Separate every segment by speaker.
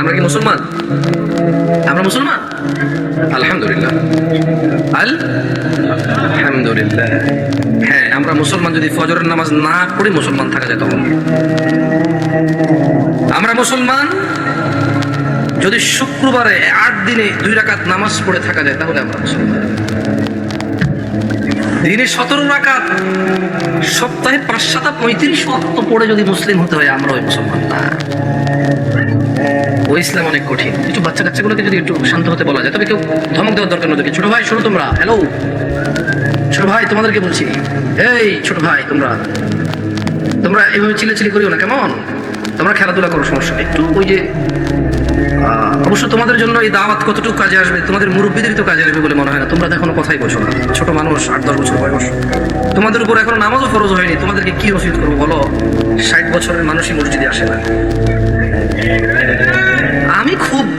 Speaker 1: আমরা কি মুসলমান? আমরা মুসলমান? আলহামদুলিল্লাহ। আল আলহামদুলিল্লাহ। হ্যাঁ আমরা মুসলমান যদি ফজরের নামাজ না পড়ে মুসলমান থাকা যায় তখন। আমরা মুসলমান যদি শুক্রবারে আট দিনে দুই রাকাত নামাজ পড়ে থাকা যায়, তাহলে আমরা মুসলমান। দিনে সতেরো রাকাত, সপ্তাহে পাঁচ সাতা পঁয়ত্রিশ অক্ত পড়ে যদি মুসলিম হতে হয় আমরা ওই মুসলমান না। ও ইসলাম অনেক কঠিন। একটু বাচ্চা যদি একটু শান্ত হতে বলা যায়, তবে কেউ ধমক দেওয়ার দরকার নয় ছোট ভাই, শোনো তোমরা। হ্যালো ছোট ভাই, তোমাদেরকে বলছি। এই, ছোট ভাই, তোমরা। তোমরা চিলেচিলি করিও না, কেমন? তোমরা খেলাধুলা করো, সমস্যা একটু ওই যে অবশ্য তোমাদের জন্য এই দাওয়াত কতটুকু কাজে আসবে, তোমাদের মুরব্বীদেরই তো কাজে আসবে বলে মনে হয় না। তোমরা এখনও কথাই বলছো না। ছোট মানুষ, আট, দশ বছর বয়স। তোমাদের উপর এখনও নামাজও ফরজ হয়নি। তোমাদেরকে কি ওসিদ করব বলো? ষাট বছরের মানুষই মসজিদে আসে না।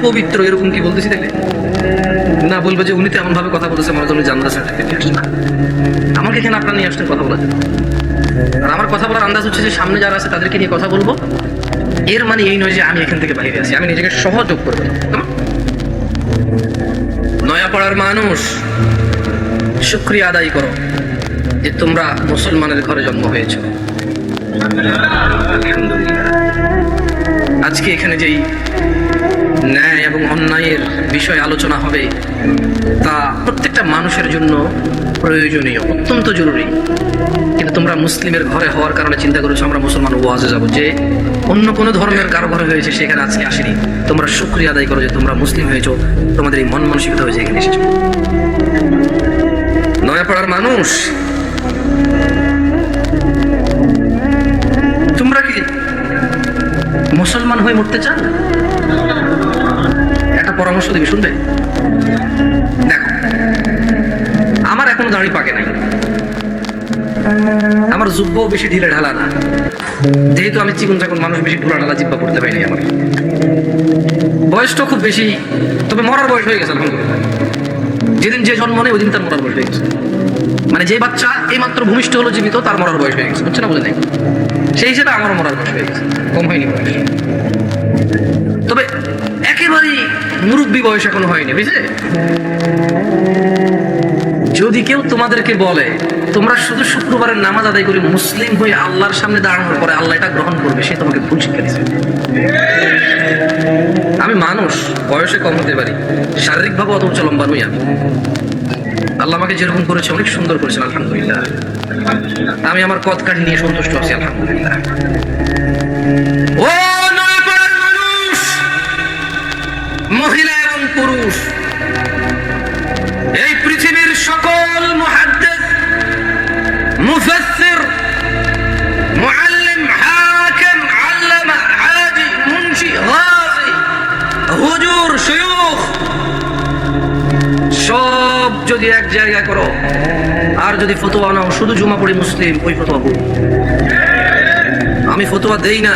Speaker 1: পবিত্র, এরকম কি বলতেছি দেখলে না, বলবে যে উনি তো এমন ভাবে কথা বলতেছে, মনে জানতে আসছে না আমাকে এখানে আপনার নিয়ে আসতেন কথা বলার? জন্য। আর আমার কথা বলার আন্দাজ হচ্ছে যে সামনে যারা আছে তাদেরকে নিয়ে কথা বলব। এর মানে এই নয় যে আমি এখান থেকে বাইরে আছি, আমি নিজেকে সহযোগ করব? নয়াপাড়ার মানুষ, শুক্রিয়া আদায় করো যে তোমরা মুসলমানের ঘরে জন্ম হয়েছ। আজকে এখানে যেই ন্যায় এবং অন্যায়ের বিষয় আলোচনা হবে, তা প্রত্যেকটা মানুষের জন্য প্রয়োজনীয়, অত্যন্ত জরুরি। কিন্তু তোমরা মুসলিমের ঘরে হওয়ার কারণে চিন্তা করেছ, আমরা মুসলমান ওয়াজে যাব। যে অন্য কোনো ধর্মের কারও ঘরে হয়েছে, সেখানে আজকে আসেনি। তোমরা শুক্রিয়া আদায় করো যে তোমরা মুসলিম হয়েছো, তোমাদের এই মন মানসিকতা হয়েছে, এখানে এসেছ। নয়াপাড়ার মানুষ, তোমরা কি মুসলমান হয়ে মরতে চান? পরামর্শ দিবি শুনবে? দেখো, আমার এখনও দাঁড়ি পাকে নাই। আমার জুব্বও বেশি ঢিলে ঢালা না। যেহেতু আমি চিকন চাকন মানুষ, বেশি ঢোলা ঢালা জিব্বা পড়তে পারিনি আমার বয়সটা খুব বেশি, তবে মরার বয়স হয়ে গেছে যেদিন যে জন্ম নেই ওই দিন তার মরার বয়স হয়ে গেছে। মানে যে বাচ্চা এই মাত্র ভূমিষ্ঠ হলো, জীবিত, তার মরার বয়স হয়ে গেছে, বুঝছে না বলে নাই? সেই হিসেবে আমারও মরার বয়স হয়ে গেছে। কম হয়নি বয়স। মুরব্বী বয়স এখনও হয়নি, বুঝলে? যদি কেউ তোমাদেরকে বলে, তোমরা শুধু শুক্রবারের নামাজ আদায় করে, মুসলিম হয়ে আল্লাহর সামনে দাঁড়ানোর পরে আল্লাহ এটা গ্রহণ করবে, সে তোমাকে ভুল শিক্ষা দিচ্ছে আমি মানুষ, বয়সে কম হতে পারি, শারীরিকভাবে অত উচ্চ লম্বা নই আমি। আল্লাহ আমাকে যেরকম করেছে, অনেক সুন্দর করেছেন, আলহামদুলিল্লাহ। আমি আমার কদ কাঠি নিয়ে সন্তুষ্ট আছি, আলহামদুলিল্লাহ। এই পৃথিবীর সকল মুহাদ্দিস, মুফাসসির, মুআল্লিম, হাকিম, আল্লামা হাজি মুনশি গাজি হুজুর, শায়খ, সব যদি এক জায়গায় করো, আর যদি ফতোয়া নাও, শুধু জুমা পড়ি মুসলিম, ওই ফতোয়া ভুল। আমি ফতোয়া দেই না।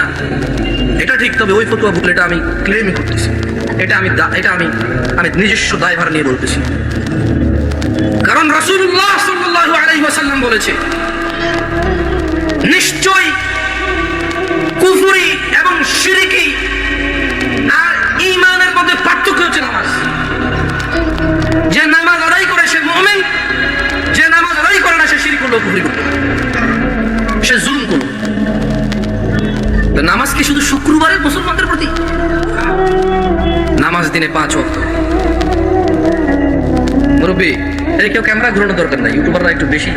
Speaker 1: এটা ঠিক, তবে ওই ফতোয়া এটা আমি ক্লেমই করতেছি। এটা আমি এটা আমি আমি নিজস্ব দায়ভার নিয়ে বলতেছি। কারণ রাসূলুল্লাহ সাল্লাল্লাহু আলাইহি ওয়াসাল্লাম বলেছে নিশ্চয় কুফরি এবং শিরিকি আর ঈমানের মধ্যে পার্থক্য হচ্ছে নামাজ। যে নামাজ আদায় করে সে মুমিন, যে নামাজ আদায় করে না সে শিরিক করল, কুফরি সে জুলুম করল। নামাজ কি শুধু শুক্রবারের মুসলমানদের প্রতি? দিনে পাঁচ ওয়াক্ত। মুরব্বী, এই কেউ ক্যামেরা ঘুরানোর দরকার নাই, ইউটিউবাররা একটু বেশি।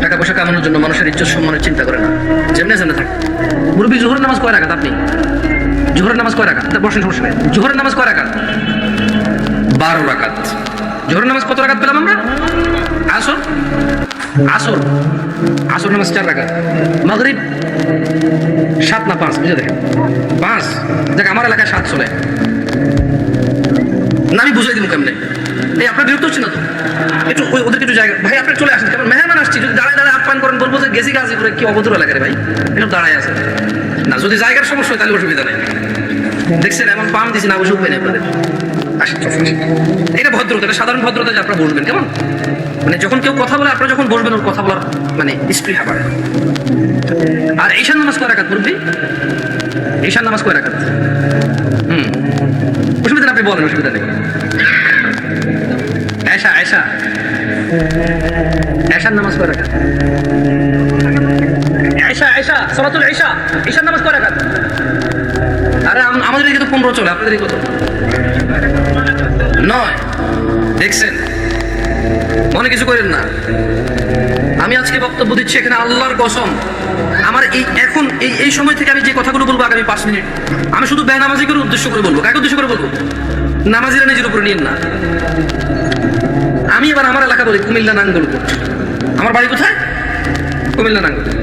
Speaker 1: টাকা পয়সা কামানোর জন্য মানুষের ইজ্জত সম্মানের চিন্তা করে না। যেমনি যেমনি থাকে। মুরব্বী, জোহরের নামাজ কয় রাখাত আপনি? জোহরের নামাজ কয় রাখাত বসেন, সমস্যা নেই। জোহরের নামাজ কয় রাখাত বারো রাকাত। জোহরের নামাজ কত রাকাত পেলাম আমরা? আসর? আসর। আসর নামাজ চার রাকাত। মাগরিব? সাত না পাঁচ? বুঝে দেখেন। পাঁচ? দেখ, আমার এলাকায় সাত চলে। না, আমি বুঝাই দিব কেমনে? এই আপনার বিরক্ত হচ্ছে না তো? একটু ওদেরকে একটু জায়গা ভাই আপনি চলে আসেন। কারণ মেহমান আসছি। যদি দাঁড়ায় দাঁড়ায় আপ্যায়ন করেন, বলব যে গেছি গাছি করে কি অবধূর এলাকা রে ভাই? একটু দাঁড়ায় আছে। না, যদি জায়গার সমস্যা হয়, তাহলে অসুবিধা নেই। দেখছেন, এমন পাম দিছি না উপায় নেই আপনাদের। এটা ভদ্রতা, এটা সাধারণ ভদ্রতা যে আপনারা বসবেন কেমন? মানে যখন কেউ কথা বলে, আপনারা যখন বসবেন ওর কথা বলার মানে স্পৃহা বাড়ে। আর ঈশান নামাজ কয় রাখাত মুরব্বী? ঈশান নামাজ কয় রাখাত হুম। অসুবিধা আপনি বলেন, অসুবিধা নেই। এশা নামাজ কিছু করেন না। আমি আজকে বক্তব্য দিচ্ছি এখানে আল্লাহর কসম। আমার এই এখন এই এই সময় থেকে আমি যে কথাগুলো বলব আগামী পাঁচ মিনিট, আমি শুধু বেনামাজিকের উদ্দেশ্য করে বলব। কাকে উদ্দেশ্য করে বলব? নামাজিরা নিজের উপরে নিন না। আমি এবার আমার এলাকা বলি, কুমিল্লা নাঙ্গলকোট আমার বাড়ি কোথায়? কুমিল্লা নাঙ্গলকোট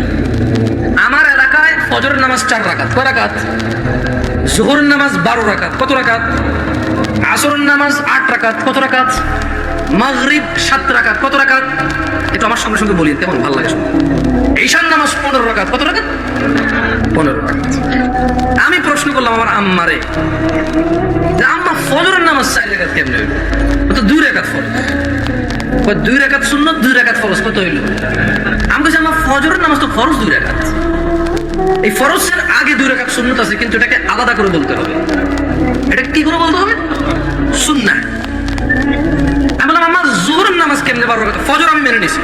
Speaker 1: আমার এলাকায় ফজরের নামাজ চার রাকাত। কয় রাকাত? জোহরের নামাজ বারো রাকাত। কত রাকাত? আসরের নামাজ আট রাকাত। কত রাকাত? মাগরিব সাত রাকাত। কত রাকাত? এটা আমার সঙ্গে সঙ্গে বলি কেমন? ভালো লাগে। ঈশান নামাজ পনেরো রাকাত। কত রাকাত? পনেরো রাকাত। আমি প্রশ্ন করলাম আমার আম্মারে যে আম্মা ফজরের নামাজ চার রাকাত কেমনে হইল? তো দুই রাকাত ফরজ। দুই রাকাত শূন্য দুই রাকাত ফরজ, কত হইল? আমি বলছি আমার ফজরের নামাজ তো ফরজ দুই রাকাত এই ফরজের আগে দুই রাকাত সুন্নত আছে, কিন্তু এটাকে আলাদা করে বলতে হবে। এটা কি করে বলতে হবে? সুন্নাহ। আমি বললাম আমার জোহরের নামাজ কেমনে বারো রাকাত ফজর আমি মেনে নিছি।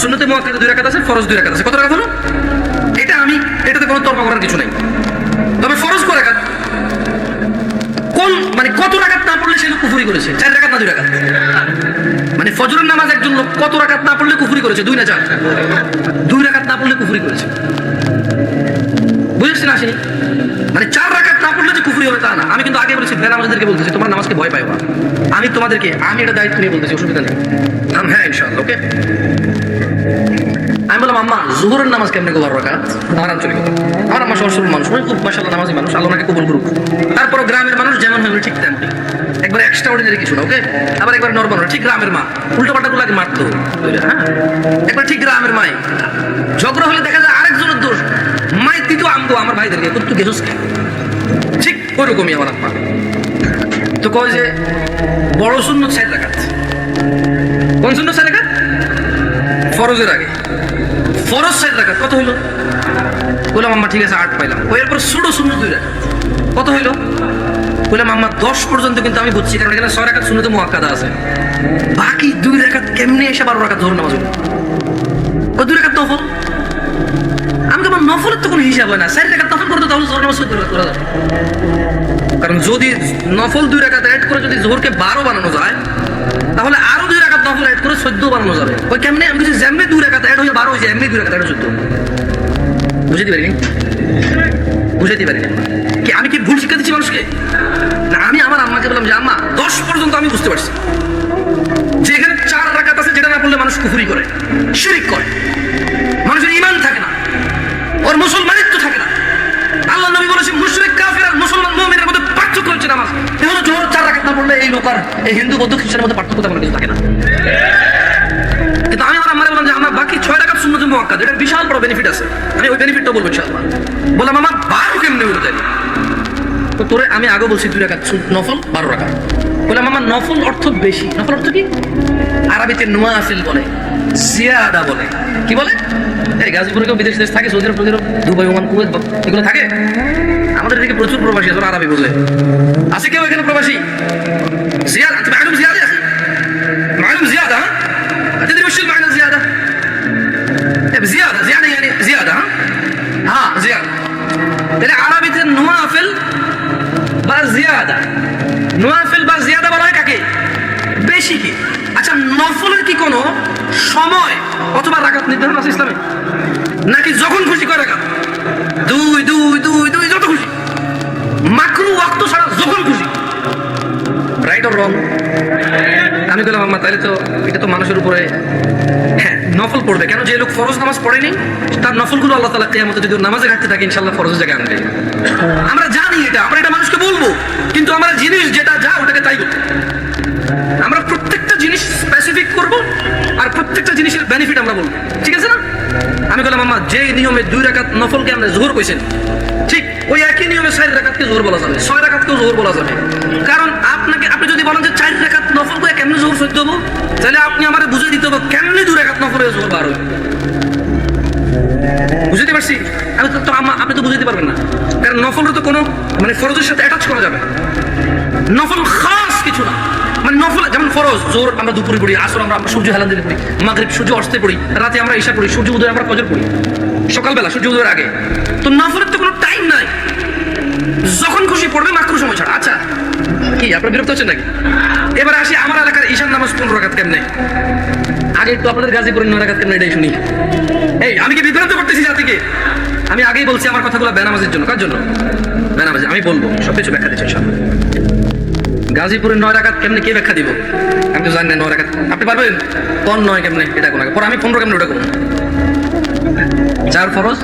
Speaker 1: সুন্নতে মুয়াক্কাদে দুই রাকাত আছে, ফরজ দুই রাকাত আছে। কত রাকাত হলো? এটা আমি, এটাতে কোনো তর্ক করার কিছু নাই। তবে ফরজ কয় রাকাত কোন মানে কত রাকাত না পড়লে সে কুফুরি করেছে? চার রাকাত না দুই রাকাত মানে ফজরের নামাজ একজন লোক কত রাকাত না পড়লে কুফুরি করেছে? দুই না চার? দুই রাকাত না পড়লে কুফুরি করেছে। বুঝেছেন আসেনি? মানে চার রাকাত না পড়লে যে কুফুরি হবে তা না। আমি কিন্তু আগে বলেছি বেন আমাদেরকে বলতেছি তোমার নামাজকে ভয় পাই না আমি তোমাদেরকে আমি এটা দায়িত্ব নিয়ে বলতেছি, অসুবিধা নেই। হ্যাঁ ইনশাআল্লাহ ওকে আম্মা নামাজ কেমনে আমার আমার আম্মা মানুষ। উনি খুব নামাজি মানুষ কবুল করুক। তারপর গ্রামের মানুষ যেমন হয় ঠিক তেমন একবার এক্সট্রা অর্ডিনারি কিছু না ওকে আবার একবার নর্মাল ঠিক গ্রামের মা। উল্টো পাল্টা গুলাকে মারতো। হ্যাঁ? একবার ঠিক গ্রামের মাই। ঝগড়া হলে দেখা যায় আরেকজনের দোষ। মাই দিত আমগো, আমার ভাইদেরকে তুই গেছিস ঠিক ওইরকমই আমার আম্মা। তো কয় যে, বড় শূন্য ছয় রাখাত। কোন শূন্য ছয় রাখাত? ফরজের আগে। ফরজ ছয় রাখাত কত হইল? বললাম, আম্মা, ঠিক আছে, আট পাইলাম। ওই এরপর ষোলো শূন্য দুই কত হইল? বললাম, আম্মা, দশ পর্যন্ত কিন্তু আমি বুঝছি, কারণ এখানে ছয় রাখাত শূন্যতে মোয়াক্কাদা আছে। বাকি দুই রাখাত কেমনে এসে বারো রাখাত ধরুন নামাজ ও দুই রাখাত নফল? আমি তো আমার নফলের তো কোনো হিসাব হয় না। নফল করতে তাহলে জোর নামাজ করা করা যাবে। কারণ যদি নফল দুই রাকাত অ্যাড করে যদি জোহরকে বারো বানানো যায়, তাহলে আরও দুই রাকাত নফল অ্যাড করে চোদ্দ বানানো যাবে। ওই কেমনে? আমি কিছু যেমনি দুই রাকাত অ্যাড হয়ে বারো হয়েছে এমনি দুই রাকাত অ্যাড চোদ্দ। বুঝতে পারিনি? বুঝাইতে পারিনি। কি, আমি কি ভুল শিক্ষা দিচ্ছি মানুষকে? না, আমি আমার আম্মাকে বললাম যে, আম্মা, দশ পর্যন্ত আমি বুঝতে পারছি। যে এখানে চার রাকাত আছে যেটা না পড়লে মানুষ কুফুরি করে, শিরিক করে। মানুষের ইমান থাকে না। ওর মুসলমানিত্ব পড়লে এই লোক আর এই হিন্দু বৌদ্ধ খ্রিস্টানের মধ্যে পার্থক্য তেমন কিছু থাকে না। কিন্তু আমি আমার বললাম যে আমার বাকি ছয় টাকার শূন্য জন্ম মক্কা এটা বিশাল বড় বেনিফিট আছে। আমি ওই বেনিফিটটা বলব ইনশাআল্লাহ। বললাম, আমার বারো কেমনি উঠে তো তোরে আমি আগে বলছি দুই রাখা নফল, বারো রাখা বললাম, আমার নফল অর্থ বেশি। নফল অর্থ কি? আরবিতে নোয়া আসিল বলে জিয়াদা বলে কি বলে এই গাজীপুরে কেউ বিদেশ দেশ থাকে Saudi Arab Saudi Arab, Dubai Oman Kuwait বা- এগুলো থাকে আমাদের এদিকে প্রচুর প্রবাসী আছে ওরা আরবি বোঝে আছে কেউ এখানে প্রবাসী জিয়াদা তুমি মালুম জিয়াদা আছে معلوم زيادة ها؟ تدري وش المعنى زيادة؟ إيه بزيادة زيادة يعني زيادة ها؟ ها زيادة তাহলে আরবিতে নোয়াফিল বা জিয়াদা নোয়াফিল বা জিয়াদা বলা হয় কাকে বেশি কি আচ্ছা নফলের কি কোনো সময় অথবা রাকাত নির্ধারণ আছে ইসলামে? নাকি যখন খুশি করে রাখাত দুই দুই দুই দুই, যত খুশি। মাকরু ওয়াক্ত ছাড়া যখন খুশি। রাইট অর রং আমি বললাম, আম্মা তাহলে তো এটা তো মানুষের উপরে হ্যাঁ নফল পড়বে। কেন যে লোক ফরজ নামাজ পড়েনি, তার নফলগুলো আল্লাহ তালা কেয়ামতে যদি নামাজে ঘাটতে থাকে ইনশাল্লাহ ফরজের জায়গায় আনবে। আমরা জানি এটা, আমরা এটা মানুষকে বলব। কিন্তু আমরা জিনিস যেটা যা, ওটাকে তাই বলব জিনিস স্পেসিফিক করব আর প্রত্যেকটা জিনিসের বেনিফিট আমরা বলব। ঠিক আছে না? আমি বললাম আমার যে নিয়মে দুই রাকাত নফলকে আমরা জোহর কইছেন, ঠিক ওই একই নিয়মে চার রাকাতকে জোহর বলা যাবে। ছয় রাকাতকেও জোহর বলা যাবে। কারণ আপনাকে, আপনি যদি বলেন যে চার রাকাত নফল করে কেমনে জোহর সহ্য হব, তাহলে আপনি আমার বুঝে দিতে হবে কেমনে দুই রাকাত নফল হয়ে জোহর বার হবে বুঝতে পারছি? আমি তো আপনি তো বুঝতে পারবেন না। কারণ নফলের তো কোনো মানে ফরজের সাথে অ্যাটাচ করা যাবে। নফল খাস কিছু না। নফল, যেমন ফরজ, জোর আমরা দুপুরে পড়ি, আসর আমরা সূর্য হেলান দিলে পড়ি, মাগরিব সূর্য অস্তে পড়ি, রাতে আমরা ঈশা পড়ি, সূর্য উদয় আমরা ফজর পড়ি, সকালবেলা সূর্য উদয়ের আগে। তো নফলের তো কোনো টাইম নাই। যখন খুশি পড়বে মাত্র সময় ছাড়া। আচ্ছা কি, আপনার বিরক্ত হচ্ছেন নাকি? এবার আসি আমার এলাকার ঈশান নামাজ পনেরো রাখাত কেমনে? আগে একটু আপনাদের গাজীপুরের নয় রাখাত কেমনে, এটাই শুনি। এই, আমি কি বিভ্রান্ত করতেছি জাতিকে? আমি আগেই বলছি আমার কথাগুলো বেনামাজের জন্য। কার জন্য? বেনামাজ, আমি বলব, সবকিছু ব্যাখ্যা দিচ্ছি সব গাজীপুরের নয় রাখাত কেমনে কে ব্যাখ্যা দিব? আমি তো জানি না নয় রাখাত আপনি পারবেন? কোন নয় কেমনে? এটা কোন? পরে আমি পনেরো কেমনে ওটা কোন চার ফরজ?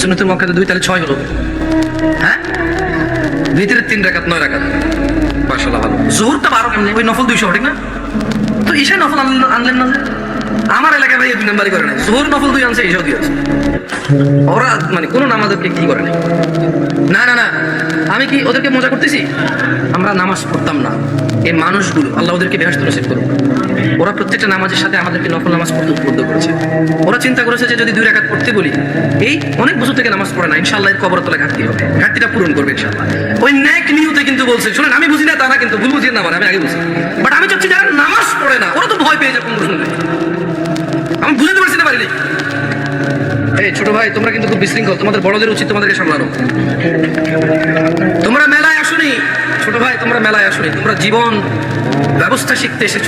Speaker 1: সুন্নতের মক্কাতে দুই তাহলে ছয় হলো। হ্যাঁ? ভিতরে তিন রাখাত নয় রাখাত মাশাআল্লাহ ভালো। জোহরটা বারো কেমনে? ওই নফল দুইশো, ঠিক না? তো ঈশায় নফল আনলেন না আমার এলাকায় ভাই দুই নাম্বারই করে নাই। জোহর নফল দুই আনছে দুই আছে ওরা মানে কোনো নামাজকে কি করে নাই? না না না। আমি কি ওদেরকে মজা করতেছি? আমরা নামাজ পড়তাম না। এই মানুষগুলো, আল্লাহ ওদেরকে বেহস্ত নসিব করুক। ওরা প্রত্যেকটা নামাজের সাথে আমাদেরকে নফল নামাজ পড়তে উদ্বুদ্ধ করেছে। ওরা চিন্তা করেছে যে যদি দুই রাকাত পড়তে বলি, এই অনেক বছর থেকে নামাজ পড়ে না ইনশাল্লাহ এর কবর তলে ঘাটতি হবে। ঘাটতিটা পূরণ করবে ইনশাল্লাহ ওই ন্যাক নিয়তে কিন্তু বলছে, শুনেন, আমি বুঝি না তারা কিন্তু ভুল বুঝিয়ে না মানে আমি আগে বুঝি। বাট আমি চাচ্ছি যারা নামাজ পড়ে না, ওরা তো ভয় পেয়ে যায়, পনেরো শুনলে আমি বুঝতে পারছি না পারিনি এই ছোট ভাই, তোমরা কিন্তু খুব বিশৃঙ্খল। তোমাদের বড়দের উচিত তোমাদেরকে সামলানো। তোমরা মেলায় আসুনি। ছোট ভাই, তোমরা মেলায় আসুনি। তোমরা জীবন ব্যবস্থা শিখতে এসেছ।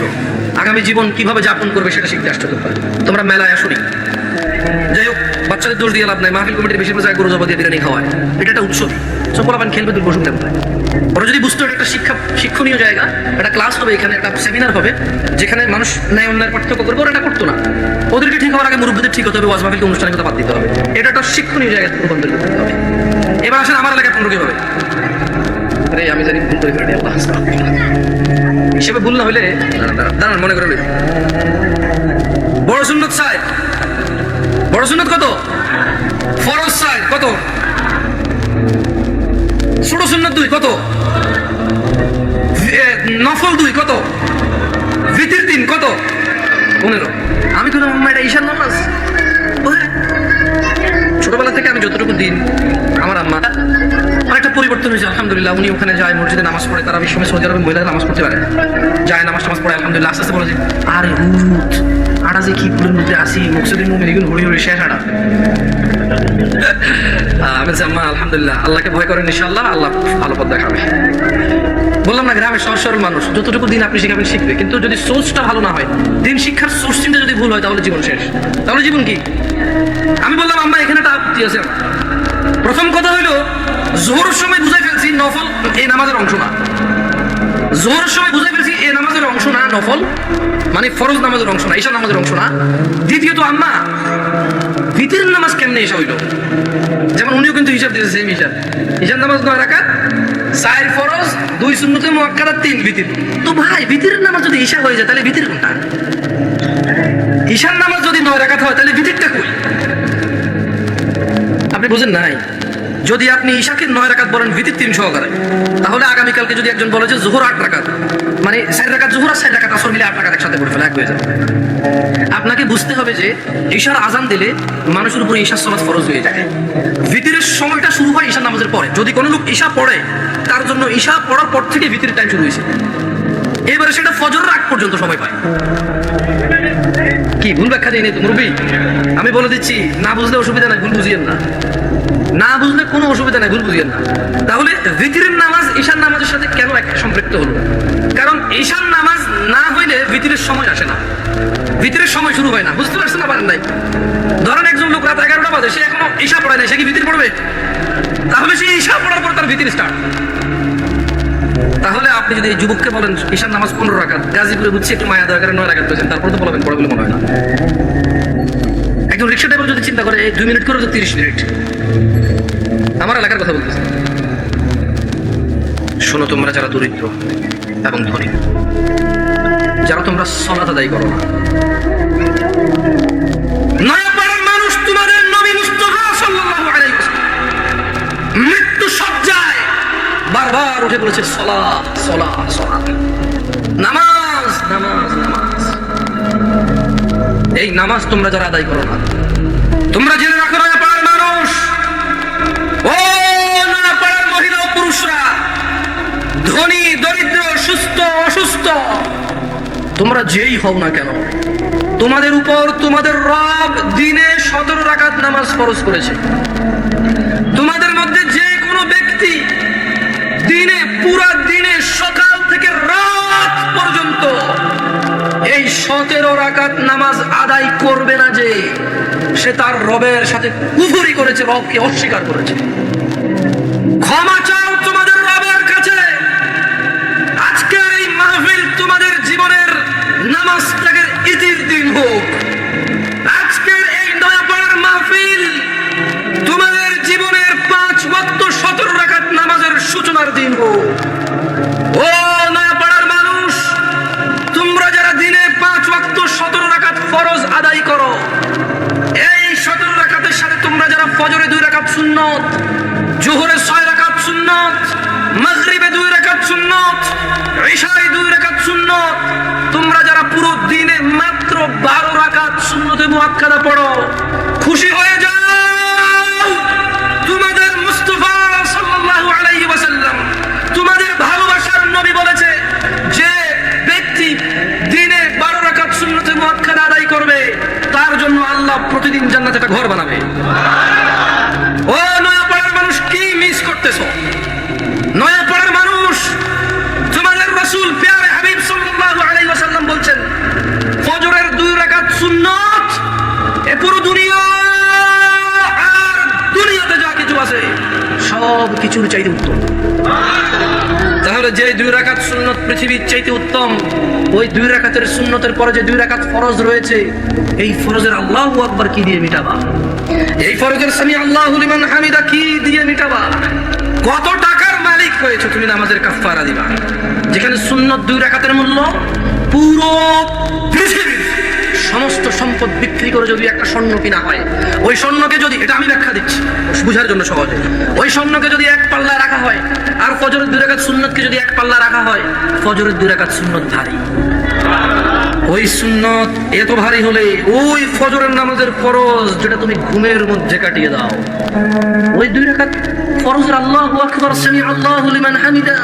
Speaker 1: আগামী জীবন কীভাবে যাপন করবে সেটা শিখতে আসছো তোমরা। তোমরা মেলায় আসুনি। যাই হোক বাচ্চাদের দোষ দিয়ে লাভ নাই মাহফিল কমিটির বেশিরভাগ জায়গায় গরু জবা দিয়ে বিরিয়ানি খাওয়ায়। এটা একটা উৎসব। সকলাপান খেলবে দুর্গ শুনতে ওরা যদি বুঝতো একটা শিক্ষা শিক্ষণীয় জায়গা একটা ক্লাস হবে এখানে একটা সেমিনার হবে যেখানে মানুষ ন্যায় অন্যায়ের পার্থক্য করবে ওরা এটা করতো না। ওদেরকে ঠিক হওয়ার আগে মুরব্বীদের ঠিক হতে হবে ওয়াজ মাহফিলকে অনুষ্ঠানের কথা বাদ দিতে হবে। এটা একটা শিক্ষণীয় জায়গায় রূপান্তরিত করতে হবে। এবার আসেন আমার এলাকায় পনেরো হবে। আরে আমি জানি ভুল করে ফেলি আল্লাহ হিসেবে ভুল না হলে দাঁড়ান, মনে করে বড় সুন্দর সাইড সুন্নত কত? ফরজ সাইড কত? ছোট সুন্নত দুই, কত? নফল দুই, কত? ভিতির তিন, কত? পনেরো। আমি কোনো এটা ঈশান নামাজ। ছোটবেলা থেকে আমি যতটুকু দিন আমার আম্মা, অনেকটা পরিবর্তন হয়েছে, আলহামদুলিল্লাহ, উনি ওখানে যায়, মসজিদে নামাজ পড়ে, তারা বিশ্বমে সৌদি আরবে মহিলারা নামাজ পড়তে পারে। যায়, নামাজ টামাজ পড়ে, আলহামদুলিল্লাহ, আস্তে আস্তে বলে যে, আরে যে কি মধ্যে আসি মুকসুদিন মুমিন এগুলো হরি হরি শেষ আটা আমি আম্মা আলহামদুলিল্লাহ। আল্লাহকে ভয় করেন, ইনশাআল্লাহ, আল্লাহ ভালো পথ দেখাবে। বললাম না, গ্রামের সহজ সরল মানুষ, যতটুকু দিন আপনি শিখাবেন শিখবে। কিন্তু যদি সোর্সটা ভালো না হয়, দিন শিক্ষার সোর্সিংটা যদি ভুল হয়, তাহলে জীবন শেষ। তাহলে জীবন কি? আমি বললাম, আম্মা, এখানে আপত্তি আছে। প্রথম কথা হলো জোহর সময় বুঝাই ফেলছি, নফল এই নামাজের অংশ না। জোহর সময় বুঝাই ফেলছি এই নামাজের অংশ না, নফল। মানে ফরজ নামাজের অংশ না, ঈশা নামাজের অংশ না। দ্বিতীয়ত আম্মা, ভিতরের নামাজ কেমনে এসে হইল? যেমন উনিও কিন্তু হিসাব দিয়েছে সেম হিসাব হিসাব নামাজ নয় রাখা চার ফরজ, দুই শূন্যতে মোয়াক্কাদা তিন ভিতির। তো ভাই, ভিতরের নামাজ যদি ঈশা হয়ে যায়, তাহলে ভিতর কোনটা? ঈশার নামাজ যদি নয় রাখাত হয়, তাহলে ভিতরটা কই? আপনি বুঝেন নাই? যদি আপনি ঈশাকে নয় রাকাত বলেন ভিত্তির তিন সহকারে, তাহলে আগামীকালকে যদি একজন বলে যে জোহর আট রাকাত মানে চার রাকাত জোহর আর চার রাকাত আসর মিলে আট রাকাত একসাথে করে ফেলে, এক হয়ে যাবে। আপনাকে বুঝতে হবে যে ঈশার আজান দিলে মানুষের উপর ঈশার সমাজ ফরজ হয়ে যায়। ভিতরের সময়টা শুরু হয় ঈশার নামাজের পরে। যদি কোনো লোক ঈশা পড়ে, তার জন্য ঈশা পড়ার পর থেকে ভিতরের টাইম শুরু হয়েছে। এবারে সেটা ফজর আগ পর্যন্ত সময় পায়। কি, ভুল ব্যাখ্যা দিই তো, মুরব্বী? আমি বলে দিচ্ছি, না বুঝলে অসুবিধা নাই, ভুল বুঝিয়েন না। না বুঝলে কোনো অসুবিধা নাই, ভুল বুঝিয়েন না। তাহলে ভিতরের নামাজ ঈশান নামাজের সাথে কেন এক সম্পৃক্ত হলো? কারণ ঈশান নামাজ না হইলে ভিতরের সময় আসে না। ভিতরের সময় শুরু হয় না, বুঝতে পারছেন না পারেন নাই ধরেন একজন লোক রাত এগারোটা বাজে, সে এখনও ঈশা পড়ায় নাই, সে কি ভিতর পড়বে? তাহলে সে ঈশা পড়ার পর তার ভিতর স্টার্ট তাহলে আপনি যদি এই যুবককে বলেন ঈশান নামাজ পনেরো রাখাত গাজীপুরে বুঝছি একটু মায়া দয়া করে নয় রাখাত পেয়েছেন তারপরে তো বলবেন পড়া বলে মনে হয় না। একজন রিক্সা ড্রাইভার যদি চিন্তা করে দুই মিনিট করে তিরিশ মিনিট। আমার এলাকার কথা বলতেছি। শোনো, তোমরা যারা দরিদ্র এবং ধনী, যারা তোমরা সলাত আদায় করো না। মানুষ তোমাদের নবী মৃত্যু বারবার উঠে বলেছে সলা সলা সলা এই নামাজ তোমরা যারা আদায় করো না, তোমরা জেনে রাখো না পাড়ার মানুষ। ও না পাড়ার মহিলা ও পুরুষরা, ধনী, দরিদ্র, সুস্থ, অসুস্থ, তোমরা যেই হও না কেন, তোমাদের উপর তোমাদের রব দিনে সতেরো রাকাত নামাজ ফরজ করেছে। তোমাদের মধ্যে যে কোনো ব্যক্তি দিনে পুরা সতেরো রাকাত নামাজ আদায় করবে না যে, সে তার রবের সাথে কুফরি করেছে, রবকে অস্বীকার করেছে। সুন্নতে মুআক্কাদা পড়ো। খুশি হয়ে যাও। তোমাদের মুস্তাফা সাল্লাল্লাহু আলাইহি ওয়াসাল্লাম, তোমাদের ভালোবাসার নবী বলেছে, যে ব্যক্তি দিনে বারো রাকাত সুন্নতে মুআক্কাদা আদায় করবে, তার জন্য আল্লাহ প্রতিদিন জান্নাতে একটা ঘর বানাবে। ও সব কিছুর চাইতে উত্তম। তাহলে যে দুই রাকাত সুন্নত পৃথিবীর চাইতে উত্তম, ওই দুই রাকাতের সুন্নতের পরে যে দুই রাকাত ফরজ রয়েছে, এই ফরজের আল্লাহ আকবার কি দিয়ে মিটাবা? এই ফরজের সামি আল্লাহু হামিদা কি দিয়ে মিটাবা? কত টাকার মালিক হয়েছে তুমি নামাজের কাফারা দিবা? যেখানে সুন্নত দুই রাকাতের মূল্য পুরো সমস্ত সম্পদ বিক্রি করে যদি একটা স্বর্ণ কিনা হয়, ওই স্বর্ণকে যদি, এটা আমি ব্যাখ্যা দিচ্ছি, বুঝার জন্য সহজে। ওই স্বর্ণকে যদি এক পাল্লায় রাখা হয়, আর ফজরের দুই রাকাত সুন্নতকে যদি এক পাল্লা রাখা হয়, ফজরের দুই রাকাত সুন্নত ভারী। ওই সুন্নত এত ভারী হলে ওই ফজরের নামাজের ফরজ যেটা তুমি ঘুমের মধ্যে কাটিয়ে দাও। ওই দুই রাকাত ফরজের আল্লাহু আকবার সামি আল্লাহু লিমান হামিদা।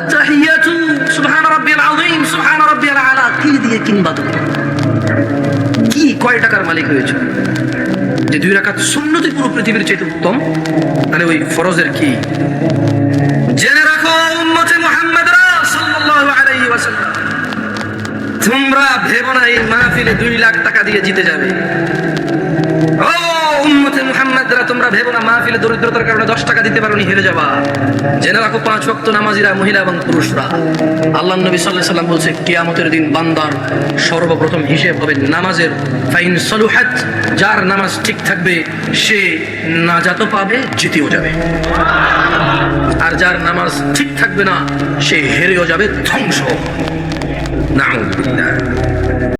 Speaker 1: আত্তাহিয়াতু সুবহান রাব্বিয়াল আযীম, সুবহান রাব্বিয়াল আলা, কি দিয়ে কিনবা তুমি? কয় টাকার মালিক হয়েছে? যে দুই রাখাত সুন্নতি পুরো পৃথিবীর চাইতে উত্তম, তাহলে ওই ফরজের কি? জেনে রাখো উম্মতে মুহাম্মাদরা সাল্লাল্লাহু আলাইহি ওয়াসাল্লাম, তোমরা ভেবো না এই মাহফিলে দুই লাখ টাকা দিয়ে জিতে যাবে। ভেবো না, মাহফিলে দরিদ্রতার কারণে দশ টাকা দিতে পারোনি হেরে যাবা। জেনে রাখো, পাঁচ ওয়াক্ত নামাজিরা মহিলা এবং পুরুষরা। আল্লাহ নবী সাল্লাহ সাল্লাম বলছে, কিয়ামতের দিন বান্দার সর্বপ্রথম হিসেব হবে নামাজের। ফাইন সলুহাত, যার নামাজ ঠিক থাকবে, সে না নাজাতও পাবে, জিতেও যাবে। আর যার নামাজ ঠিক থাকবে না, সে হেরেও যাবে, ধ্বংস। নাউযুবিল্লাহ